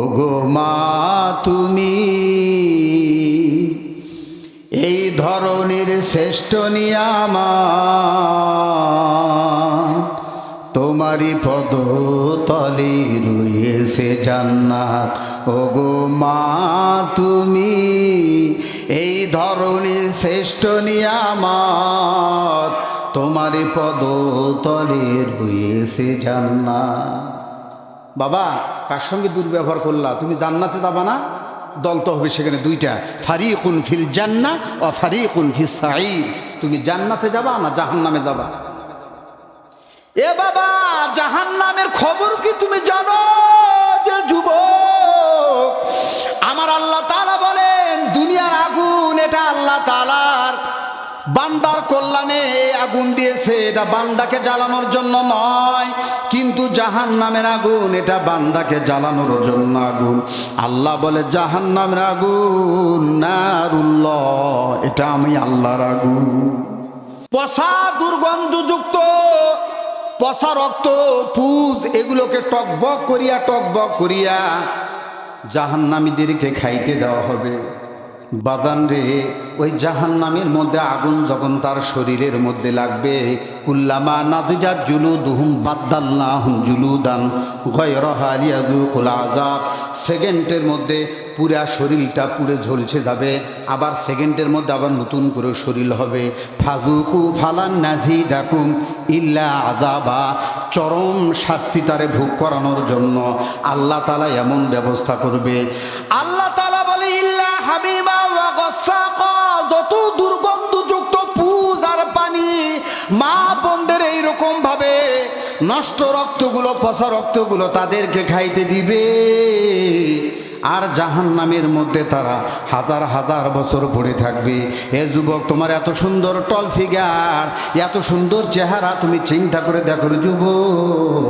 ওগো মা, তুমি এই ধরনের শ্রেষ্ঠ নিয়ামা তোমারই পদ তলে রয়েছে জান্নাত। ওগো মা, তুমি এই ধরনের শ্রেষ্ঠ নিয়ামত। তোমারই পদ তলে রয়েছে জান্নাত। বাবা, কার সঙ্গে দুর্ব্যবহার করলা? তুমি জান্নাতে যাবা না? দল তো হবে সেখানে দুইটা। ফারিকুন ফিল জান্না ও ফারিকুন ফিল সাই তুমি জান্নাতে যাবা না জাহান্নামে যাবা? এ বাবা জাহান নামের খবর কি তুমি জানো যে যুবক, আমার আল্লাহ তাআলা বান্দার কল্যাণে আগুন দিয়েছে। এটা বান্দাকে জ্বালানোর জন্য নয়, কিন্তু জাহান নামের আগুন, এটা বান্দাকে জ্বালানোর জন্য আগুন। আল্লাহ বলে জাহান নামের আগুন, নারুল্লাহ, এটা আমি আল্লাহর আগুন। পশা দুর্গন্ধযুক্ত, পশা রক্ত, পুজ, এগুলোকে টকবক করিয়া টকবক করিয়া জাহান্নামীদেরকে খাইতে দেওয়া হবে। বাদান রে, ওই জাহান্নামের মধ্যে আগুন যখন তার শরীরের মধ্যে লাগবে, কুল্লামা নাদিজাত জুলুদুহুম বাদ্দাল্লাহুম জুলুদান গয়রহালিয়াদুকুল আজাব সেকেন্ডের মধ্যে পুরা শরীরটা পুরে ঝলছে যাবে, আবার সেকেন্ডের মধ্যে আবার নতুন করে শরীর হবে। ফাজুকু ফালান নাজি ডাকুম ইল্লা আদাবা চরম শাস্তি তারে ভোগ করানোর জন্য আল্লাহ তালা এমন ব্যবস্থা করবে। আল্লাহ যত দুর্গন্ধযুক্ত পুজ আর পানি মা বোনদের এইরকম ভাবে নষ্ট রক্তগুলো, পচা রক্তগুলো তাদেরকে খাইতে দিবে। আর জাহান নামের মধ্যে তারা হাজার হাজার বছর পড়ে থাকবে। এ যুবক, তোমার এত সুন্দর টল ফিগার এত সুন্দর চেহারা তুমি চিন্তা করে দেখো রে যুবক।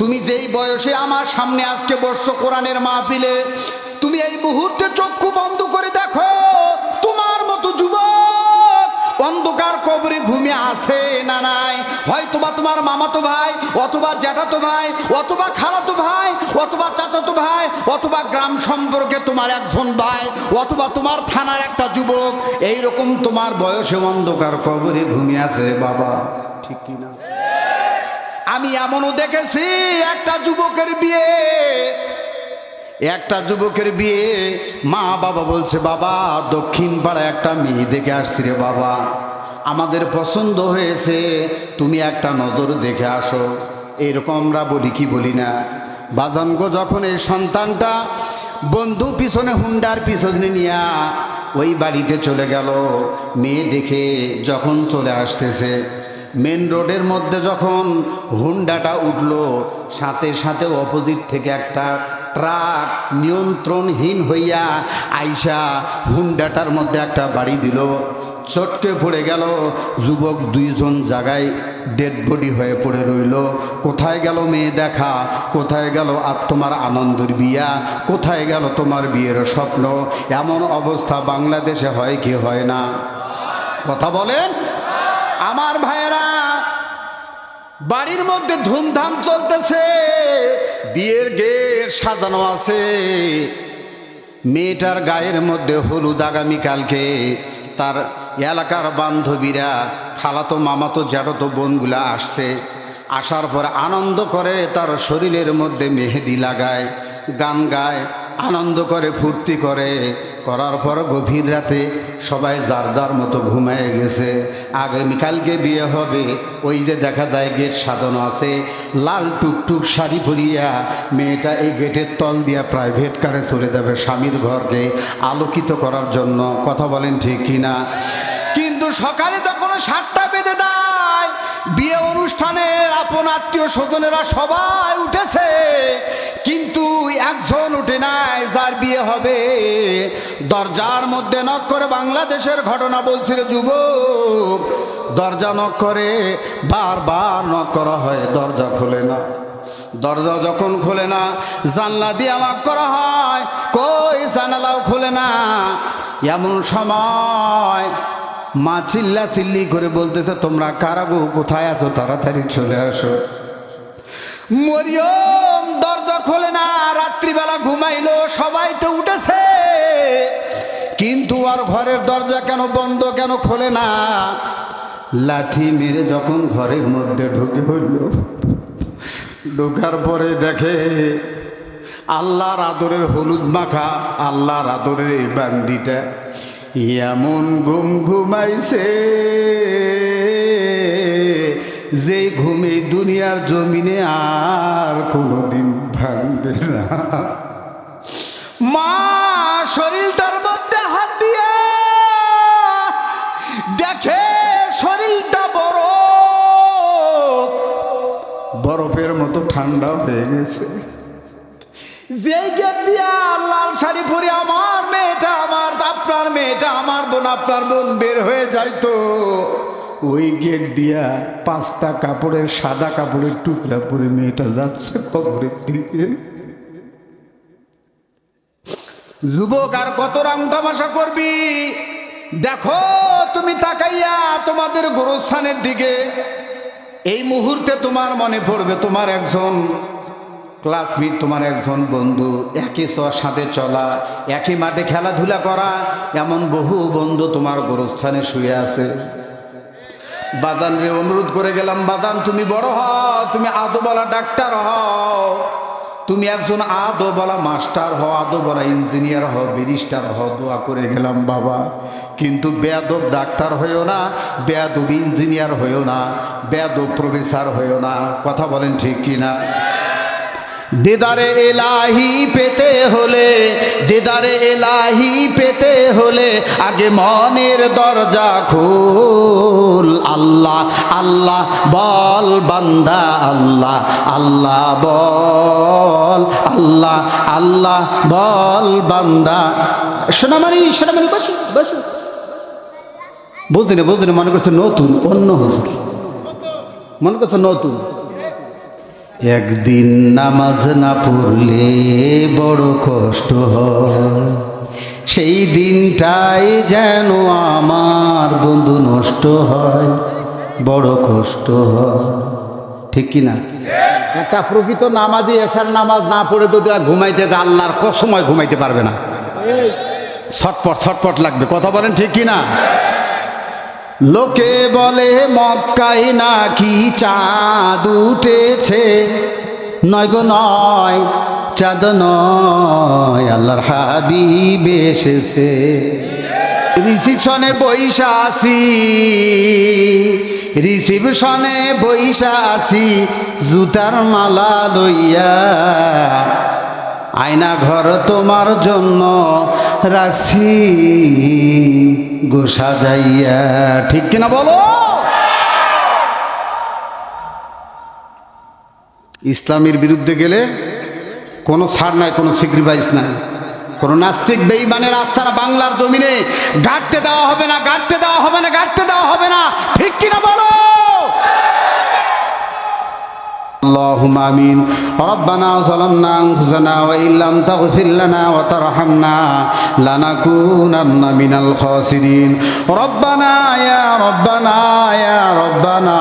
তুমি যেই বয়সে আমার সামনে আজকে বসছো কোরআনের মাহফিলে, তুমি এই মুহূর্তে চক্ষু আছে না নাই? হয়তোবা তোমার মামাতো ভাই, অথবা জ্যাঠাতো ভাই, অথবা খালাতো ভাই, অথবা চাচাতো ভাই, অথবা গ্রাম সম্পর্কে তোমার একজন ভাই, অথবা তোমার থানার একটা যুবক এই রকম তোমার বয়সে অন্ধকার কবরে ঘুমিয়ে আছে বাবা। ঠিক কি না? আমি এমনও দেখেছি একটা যুবকের বিয়ে। একটা যুবকের বিয়ে, মা বাবা বলছে, বাবা দক্ষিণ পাড়া একটা মেয়ে দেখে আসছি রে বাবা। আমাদের পছন্দ হয়েছে, তুমি একটা নজর দেখে আসো। এরকম আমরা বলি কি বলি না? বাজানগো যখন এই সন্তানটা বন্ধু পিছনে, হুন্ডার পিছনে নিয়া ওই বাড়িতে চলে গেল, মেয়ে দেখে যখন চলে আসতেছে মেন রোডের মধ্যে যখন হুন্ডাটা উঠল, সাথে সাথে অপোজিট থেকে একটা ট্রাক নিয়ন্ত্রণহীন হইয়া আইসা হুন্ডাটার মধ্যে একটা বাড়ি দিল। চটকে পড়ে গেল। যুবক দুইজন জায়গায় ডেড বডি হয়ে পড়ে রইল। কোথায় গেল মেয়ে দেখা? কোথায় গেল আর তোমার আনন্দের বিয়া? কোথায় গেল তোমার বিয়ের স্বপ্ন? এমন অবস্থা বাংলাদেশে হয় কি হয় না? কথা বলেন? আমার ভাইয়েরা, বাড়ির মধ্যে ধুমধাম চলতেছে। বিয়ের গেট সাজানো আছে। মেয়েটার গায়ের মধ্যে হলুদ আগামীকালকে। তার এলাকার বান্ধবীরা, খালাতো মামাতো জ্যাঠতো বোনগুলা আসছে। আসার পর আনন্দ করে তার শরীরের মধ্যে মেহেদি লাগায়, গান গায়, আনন্দ করে ফুর্তি করে। করার পর গভীর রাতে সবাই যার যার মতো ঘুমায় গেছে। আগামীকালকে বিয়ে হবে। ওই যে দেখা যায় গেট সাজানো আছে। লাল টুকটুক শাড়ি পরিয়া মেয়েটা এই গেটের তল দিয়া প্রাইভেট কারে চলে যাবে স্বামীর ঘরকে আলোকিত করার জন্য। কথা বলেন ঠিক কিনা? কিন্তু সকালে তখন সাতটা বেঁধে দেয় বিয়ে অনুষ্ঠানের আপন আত্মীয় স্বজনেরা সবাই উঠেছে। কিন্তু একজন উঠে নাই, যার বিয়ে হবে দরজার মধ্যে নক করে বাংলাদেশের ঘটনা বলছিল যুবক। দরজা নক করে, বারবার নক করা হয়, দরজা খোলে না। দরজা যখন খোলে না, জানলা দিয়ে নক করা হয়, কই জানালাও খোলে না। এমন সময় মা চিল্লা চিল্লি করে বলতেছে, তোমরা কারাগো কোথায় আছো? তাড়াতাড়ি চলে আসো। মরিয়ম দরজা খোলে না, রাত্রিবেলা ঘুমাইলো, সবাই তো উঠেছে। কিন্তু আর ঘরের দরজা কেন বন্ধ, কেন খোলে না? লাথি মেরে যখন ঘরের মধ্যে ঢুকে হইল ঢোকার পরে দেখে আল্লাহর আদরের হলুদ মাখা, আল্লাহর আদরের এই বান্দিটা এমন ঘুম ঘুমাইছে যে ঘুমে দুনিয়ার জমিনে আর কোনোদিন ভাঙবে না। মা, শরীরটার মধ্যে বরফের মতো ঠান্ডা হয়ে গেছে। যে গেট দিয়া লাল শাড়ি পরে আমার মেয়েটা আমার আপনার মেয়েটা আমার বোন আপনার বোন বের হয়ে যাইতো। ওই গেট দিয়া পাঁচটা কাপড়ের সাদা কাপড়ের টুকরা পরে মেয়েটা যাচ্ছে খবরের দিকে। যুবক আর কত রং তামাশা করবি? দেখো তুমি তাকাইয়া তোমাদের গোরস্থানের দিকে এই মুহূর্তে তোমার মনে পড়বে তোমার একজন ক্লাসমেট তোমার একজন বন্ধু, একই সাথে চলা, একই মাঠে খেলাধুলা করা, এমন বহু বন্ধু তোমার গোরস্থানে শুয়ে আছে। বাদান রে অনুরোধ করে গেলাম বাদান তুমি বড় হও, তুমি আদবলা ডাক্তার হও। তুমি একজন আদো বলা মাস্টার হও আদো বলা ইঞ্জিনিয়ার হও, ব্যারিস্টার হও, দোয়া করে গেলাম বাবা। কিন্তু বেয়াদব ডাক্তার হয়েও না, বেয়াদব ইঞ্জিনিয়ার হয়েও না, বেয়াদব প্রফেসর হয়েও না। কথা বলেন ঠিক কিনা? দিদারে এলাহি পেতে হলে, দিদারে এলাহি পেতে হলে আগে মনের দরজা খোল। আল্লাহ আল্লাহ বল বান্দা, আল্লাহ আল্লাহ বল, আল্লাহ আল্লাহ বল বান্দা। সোনামারি সোনামারি বসু বসু বুঝলি না, বুঝলি মনে করছে নতুন, অন্য হুজুর। মনে করছে নতুন। একদিন নামাজ না পড়লে বড় কষ্ট হয়। সেই দিনটাই যেন আমার বন্ধু নষ্ট হয়, বড় কষ্ট হয়। ঠিক কি না? একটা প্রকৃত নামাজি এসার নামাজ না পড়ে যদি ঘুমাইতে আল্লাহর ক সময় ঘুমাইতে পারবে না। ছটপট ছটপট লাগবে। কথা বলেন ঠিক কি না? লোকে বলে মক্কাই নাকি চাঁদ উঠেছে। নয় গো নয়, চাঁদ নয়, আল্লাহর হাবিব এসেছে। রিসিপশনে বৈশা আসি রিসিপশনে বৈশা আসি জুতার মালা লইয়া আয়না ঘর তোমার জন্য রাখছি। গোসা যাইয়া, ঠিক কিনা বলো? ইসলামের বিরুদ্ধে গেলে কোনো ছাড় নাই, কোনো স্যাক্রিফাইস নাই। কোনো নাস্তিক বেইমানের আস্থানা বাংলার জমিনে গাড়তে দেওয়া হবে না গাড়তে দেওয়া হবে না গাড়তে দেওয়া হবে না, ঠিক কিনা বলো? اللهم امين ربنا ظلمنا انفسنا وان لم تغفر لنا وترحمنا لنكونن من الخاسرين ربنا يا ربنا يا ربنا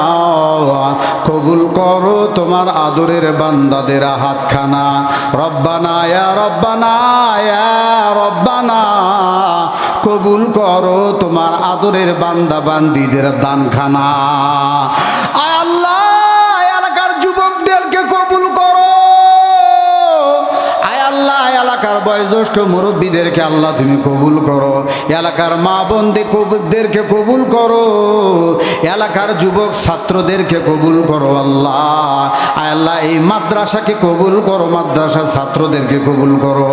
কবুল করো তোমার আদরের বান্দাদের হাতখানা রব্বানা ইয়া রব্বানা ইয়া রব্বানা কবুল করো তোমার আদরের বান্দা বান্দিদের দানখানা বয়োজ্যেষ্ঠ মুরব্বীদেরকে আল্লাহ তুমি কবুল করো। এলাকার মা বন্দি কবুদেরকে কবুল করো। এলাকার যুবক ছাত্রদেরকে কবুল করো আল্লাহ। আয় আল্লাহ, এই মাদ্রাসাকে কবুল করো, মাদ্রাসার ছাত্রদেরকে কবুল করো।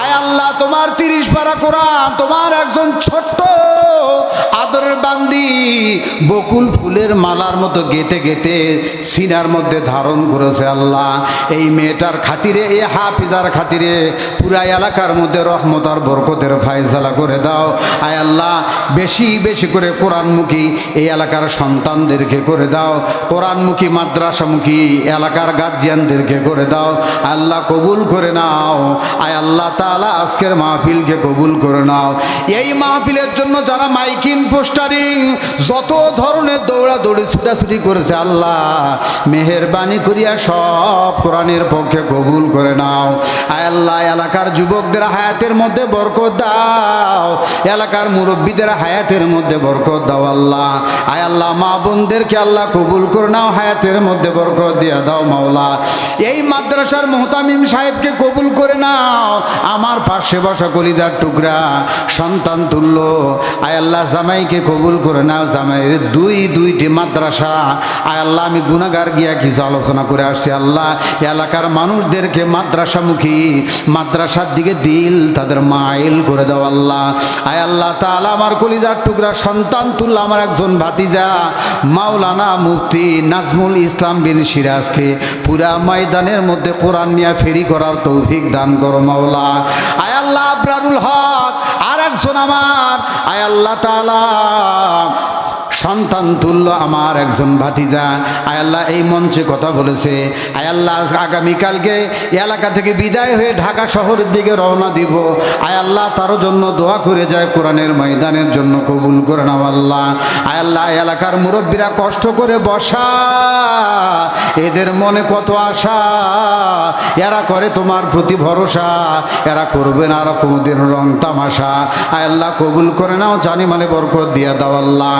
আয় আল্লাহ, তোমার তিরিশ পারা কোরআন, তোমার একজন ছোট্ট বান্দি। বকুল ফুলের মালার মতো গেতে গেতে সিনার মধ্যে ধারণ করেছে আল্লাহ। এই মেয়েটার খাতিরে, এই হাফিজার খাতিরে পুরা এলাকার মধ্যে রহমত আর বরকতের ফায়সালা করে দাও। আয় আল্লাহ, বেশি বেশি করে কোরআনমুখী এই এলাকার সন্তানদেরকে করে দাও। কোরআনমুখী, মাদ্রাসামুখী এলাকার গার্জিয়ানদেরকে করে দাও। আল্লাহ কবুল করে নাও। আয় আল্লাহ তাআলা আজকের মাহফিলকে কবুল করে নাও। এই মাহফিলের জন্য যারা মাইকিন পোস্টার যত ধরনের দৌড়াদৌড়ি ছুটাছুটি করেছে আল্লাহ, মেহেরবানি করিয়া সব কোরআনের পক্ষে কবুল করে নাও। আয় আল্লাহ, এলাকার যুবকদের হায়াতের মধ্যে বরকত দাও। এলাকার মুরব্বীদের হায়াতের মধ্যে বরকত দাও আল্লাহ। আয় আল্লাহ, মা বোনদেরকে আল্লাহ কবুল করে নাও, হায়াতের মধ্যে বরকত দিয়া দাও মাওলা। এই মাদ্রাসার মোহতামিম সাহেবকে কবুল করে নাও। আমার পাশে বসা কলিদার টুকরা, সন্তান তুল্য। আয় আল্লাহ, জামাইকে কবুল করে নাও জামাইয়ের দুই দুইটি মাদ্রাসা। আয় আল্লাহ, আমি গুনাগার গিয়া কিছু আলোচনা করে আসছি আল্লাহ। এলাকার মানুষদেরকে মাদ্রাসামুখী, মাদ্রাসার দিকে দিল তাদের মাইল করে দাও আল্লাহ। আয় আল্লাহ, তাআলা আমার কলিজার টুকরা সন্তান তুল্লা আমার একজন ভাতিজা, মাওলানা মুফতি নাজমুল ইসলাম বিন সিরাজকে পুরা ময়দানের মধ্যে কোরআন নিয়ে ফেরি করার তৌফিক দান করো মাওলা। আয় আল্লাহ, আবরারুল হক আমার আয় আল্লাহ তাআলা। সন্তান তুল্য আমার একজন ভাতিজা। আয়াল্লাহ এই মঞ্চে কথা বলেছে। আয়াল্লাহ আগামীকালকে এলাকা থেকে বিদায় হয়ে ঢাকা শহরের দিকে রওনা দিব। আয়াল্লাহ তার জন্য দোয়া করে যায় কোরআনের ময়দানের জন্য কবুল করে নাও আল্লাহ। আয়াল্লাহ এলাকার মুরব্বীরা কষ্ট করে বসা। এদের মনে কত আশা। এরা করে তোমার প্রতি ভরসা। এরা করবে না, আর কোনোদিন রং তামাশা। আয় আল্লাহ, কবুল করে নাও, জানি মানে বরকত দিয়া দাও আল্লাহ।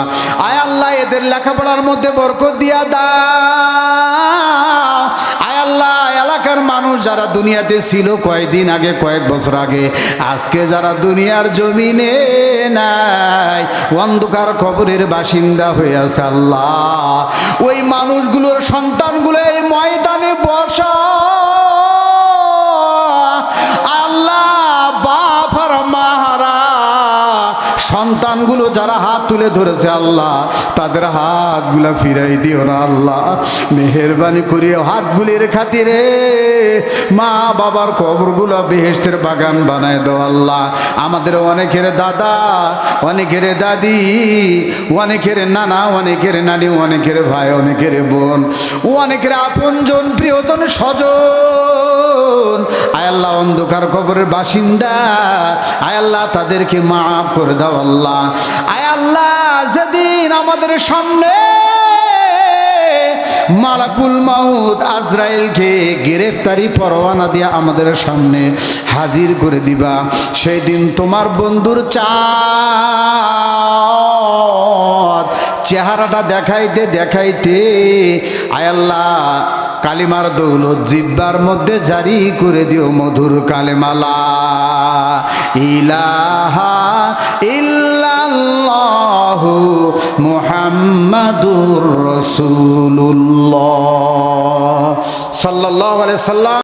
আয় আল্লাহ এদের লেখাপড়ার মধ্যে বরকত দিয়া আয় আল্লাহ এলাকার মানুষ যারা দুনিয়াতে ছিল কয়েকদিন আগে, কয়েক বছর আগে, আজকে যারা দুনিয়ার জমিনে নাই, অন্ধকার কবরের বাসিন্দা হয়ে আছে আল্লাহ। ওই মানুষগুলোর সন্তানগুলো এই ময়দানে বসা। সন্তানগুলো যারা হাত তুলে ধরেছে আল্লাহ, তাদের হাতগুলা ফিরাই দিও না আল্লাহ। মেহরবানি করিয়ে হাতগুলির খাতিরে মা বাবার কবরগুলো বেহেস্তের বাগান বানায় দাও আল্লাহ। আমাদের অনেকের দাদা, অনেকের দাদি, অনেকের নানা, অনেকের নানি, অনেকের ভাই, অনেকের বোন, অনেকের আপনজন, প্রিয়জন, স্বজন। আয়াল্লাহ অন্ধকার কবরের বাসিন্দা। আয়াল্লাহ তাদেরকে মাফ করে দাও আল্লাহ। আয়াল্লাহ যেদিন আমাদের সামনে মালাকুল মাউদ আজরাইলকে গ্রেফতারি পরোয়ানা দিয়ে আমাদের সামনে হাজির করে দিবা সেই দিন তোমার বন্ধুর চাঁদ চেহারাটা দেখাইতে দেখাইতে আয়াল্লাহ কালিমার দৌলত জিব্বার মধ্যে জারি করে দিও মধুর কালেমালা। ইলাহা ইল্লাল্লাহু মুহাম্মাদুর রাসূলুল্লাহ। সাল্লাল্লাহু আলাইহি সাল্লাম।